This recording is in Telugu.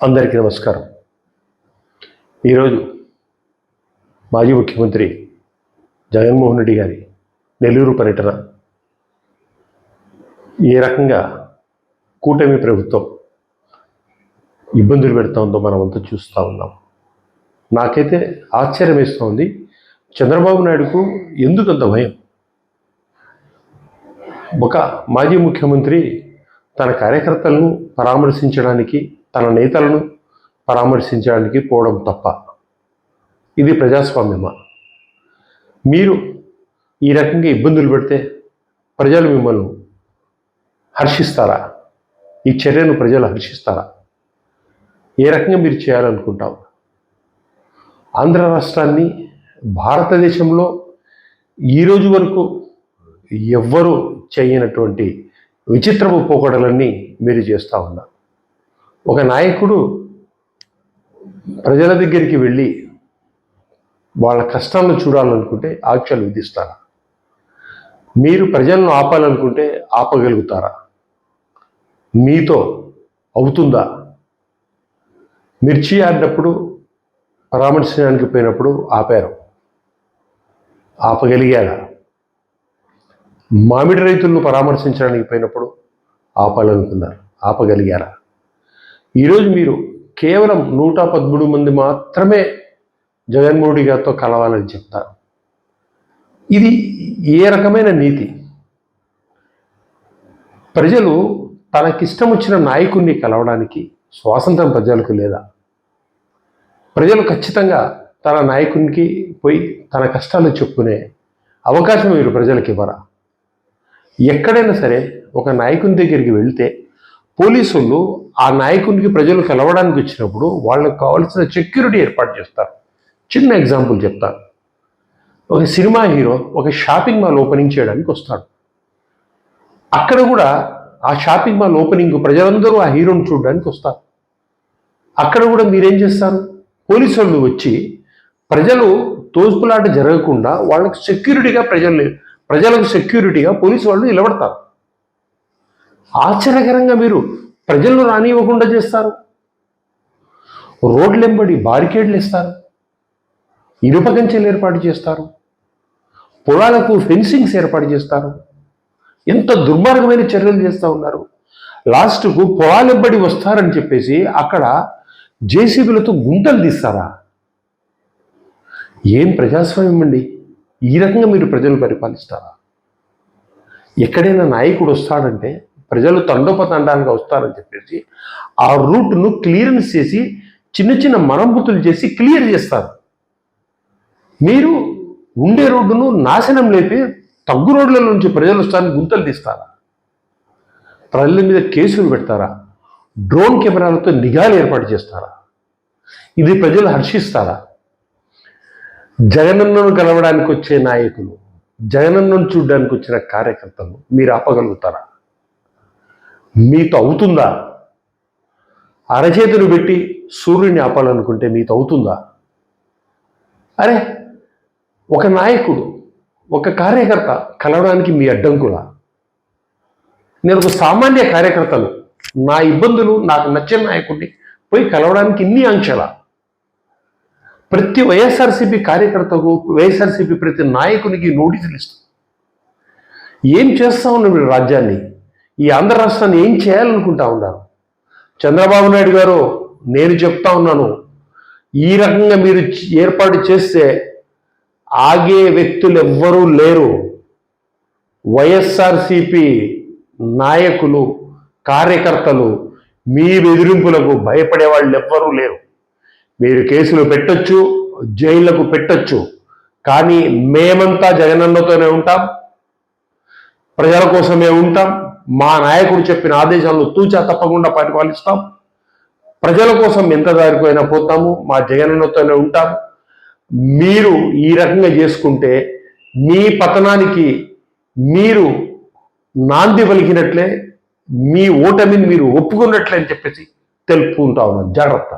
అందరికీ నమస్కారం. ఈరోజు మాజీ ముఖ్యమంత్రి జగన్మోహన్ రెడ్డి గారి నెల్లూరు పర్యటన ఏ రకంగా కూటమి ప్రభుత్వం ఇబ్బందులు పెడతా ఉందో మనం అంతా చూస్తూ ఉన్నాం. నాకైతే ఆశ్చర్యం వేస్తుంది చంద్రబాబు నాయుడుకు ఎందుకు అంత భయం? ఒక మాజీ ముఖ్యమంత్రి తన కార్యకర్తలను పరామర్శించడానికి తన నేతలను పరామర్శించడానికి పోవడం తప్ప. ఇది ప్రజాస్వామ్యమా? మీరు ఈ రకంగా ఇబ్బందులు పెడితే ప్రజలు మిమ్మల్ని హర్షిస్తారా? ఈ చర్యను ప్రజలు హర్షిస్తారా? ఏ రకంగా మీరు చేయాలనుకుంటాం ఆంధ్ర రాష్ట్రాన్ని భారతదేశంలో ఈ రోజు వరకు ఎవ్వరూ చేయనటువంటి విచిత్రపు పోకడలన్నీ మీరు చేస్తూ ఉన్నారు. ఒక నాయకుడు ప్రజల దగ్గరికి వెళ్ళి వాళ్ళ కష్టాలను చూడాలనుకుంటే ఆంక్షలు విధిస్తారా? మీరు ప్రజలను ఆపాలనుకుంటే ఆపగలుగుతారా? మీతో అవుతుందా? మిర్చి ఆడినప్పుడు పరామర్శించడానికి పోయినప్పుడు ఆపారు. ఆపగలిగారా? మామిడి రైతులను పరామర్శించడానికి పోయినప్పుడు ఆపాలనుకున్నారు. ఆపగలిగారా? ఈరోజు మీరు కేవలం నూట పదమూడు మంది మాత్రమే జగన్మోహన్ గారితో కలవాలని చెప్తారు. ఇది ఏ రకమైన నీతి? ప్రజలు తనకిష్టం వచ్చిన నాయకుడిని కలవడానికి స్వాతంత్రం ప్రజలకు లేదా? ప్రజలు ఖచ్చితంగా తన నాయకునికి పోయి తన కష్టాలు చెప్పుకునే అవకాశం మీరు ప్రజలకు ఇవ్వరా? ఎక్కడైనా సరే ఒక నాయకుని దగ్గరికి వెళ్తే పోలీసులు ఆ నాయకునికి ప్రజలు కలవడానికి వచ్చినప్పుడు వాళ్ళకి కావాల్సిన సెక్యూరిటీ ఏర్పాటు చేస్తారు. చిన్న ఎగ్జాంపుల్ చెప్తాను ఒక సినిమా హీరో ఒక షాపింగ్ మాల్ ఓపెనింగ్ చేయడానికి వస్తాడు. అక్కడ కూడా ఆ షాపింగ్ మాల్ ఓపెనింగ్ ప్రజలందరూ ఆ హీరోని చూడడానికి వస్తారు. అక్కడ కూడా మీరేం చేస్తారు? పోలీసు వాళ్ళు వచ్చి ప్రజలు తోసుపులాట జరగకుండా వాళ్ళకి సెక్యూరిటీగా ప్రజలు ప్రజలకు సెక్యూరిటీగా పోలీసు వాళ్ళు నిలబడతారు. ఆశ్చర్యకరంగా మీరు ప్రజలను రానివ్వకుండా చేస్తారు. రోడ్లెంబడి బారికేడ్లు ఇస్తారు ఇనుప కంచెలు ఏర్పాటు చేస్తారు. పొలాలకు ఫెన్సింగ్స్ ఏర్పాటు చేస్తారు. ఎంత దుర్మార్గమైన చర్యలు చేస్తూ ఉన్నారు. లాస్ట్కు పొలాలెంబడి వస్తారని చెప్పేసి అక్కడ జేసీబీలతో గుంటలు తీస్తారా? ఏం ప్రజాస్వామ్యం అండి? ఈ రకంగా మీరు ప్రజలు పరిపాలిస్తారా? ఎక్కడైనా నాయకుడు వస్తాడంటే ప్రజలు తండోపతండాలుగా వస్తారని చెప్పేసి ఆ రూట్ను క్లియరెన్స్ చేసి చిన్న చిన్న మరమ్మతులు చేసి క్లియర్ చేస్తారు. మీరు ఉండే రోడ్డును నాశనం లేపి తగ్గు రోడ్ల నుంచి ప్రజలు వస్తారని గుంతలు తీస్తారా? ప్రజల మీద కేసులు పెడతారా? డ్రోన్ కెమెరాలతో నిఘాలు ఏర్పాటు చేస్తారా? ఇది ప్రజలు హర్షిస్తారా? జగనన్నను కలవడానికి వచ్చే నాయకులు జగనన్నను చూడడానికి వచ్చిన కార్యకర్తలు మీరు ఆపగలుగుతారా? మీతో అవుతుందా? అరచేతులు పెట్టి సూర్యుని ఆపాలనుకుంటే మీతో అవుతుందా? అరే ఒక నాయకుడు ఒక కార్యకర్త కలవడానికి మీ అడ్డంకులా? నేను ఒక సామాన్య కార్యకర్తను నా ఇబ్బందులు నాకు నచ్చిన నాయకుడిని పోయి కలవడానికి ఇన్ని ఆంక్షల? ప్రతి వైఎస్ఆర్సీపీ కార్యకర్తకు వైఎస్ఆర్సీపీ ప్రతి నాయకునికి నోటీసులు ఇస్తాం. ఏం చేస్తా ఉన్నారు మీరు రాజ్యాన్ని? ఈ ఆంధ్ర రాష్ట్రాన్ని ఏం చేయాలనుకుంటా ఉన్నారు? చంద్రబాబు నాయుడు గారు నేను చెప్తా ఉన్నాను ఈ రకంగా మీరు ఏర్పాటు చేస్తే ఆగే వ్యక్తులు ఎవ్వరూ లేరు. వైఎస్ఆర్సిపి నాయకులు కార్యకర్తలు మీ బెదిరింపులకు భయపడే వాళ్ళు ఎవ్వరూ లేరు. మీరు కేసులు పెట్టొచ్చు జైళ్ళకు పెట్టొచ్చు కానీ మేమంతా జగనన్నతోనే ఉంటాం. ప్రజల కోసమే ఉంటాం. మా నాయకుడు చెప్పిన ఆదేశాలను తూచా తప్పకుండా పరిపాలిస్తాం ప్రజల కోసం ఎంత దారిపోయినా పోతాము మా జగనన్నతోనే ఉంటాం మీరు ఈ రకంగా చేసుకుంటే మీ పతనానికి మీరు నాంది పలికినట్లే మీ ఓటమిని మీరు ఒప్పుకున్నట్లే అని చెప్పేసి తెలుపుకుంటా ఉన్నాను జాగ్రత్త.